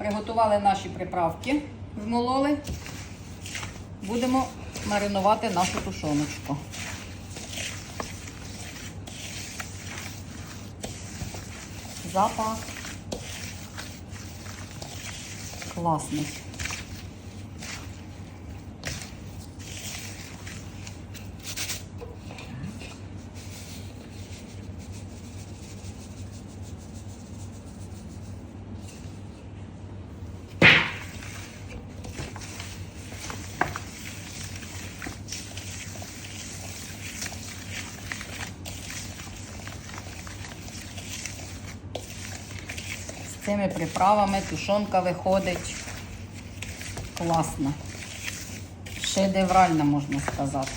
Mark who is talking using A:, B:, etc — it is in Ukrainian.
A: Приготували наші приправки, змололи. Будемо маринувати нашу тушоночку. Запах класний. Цими приправами тушонка виходить класно. Шедеврально, можна сказати.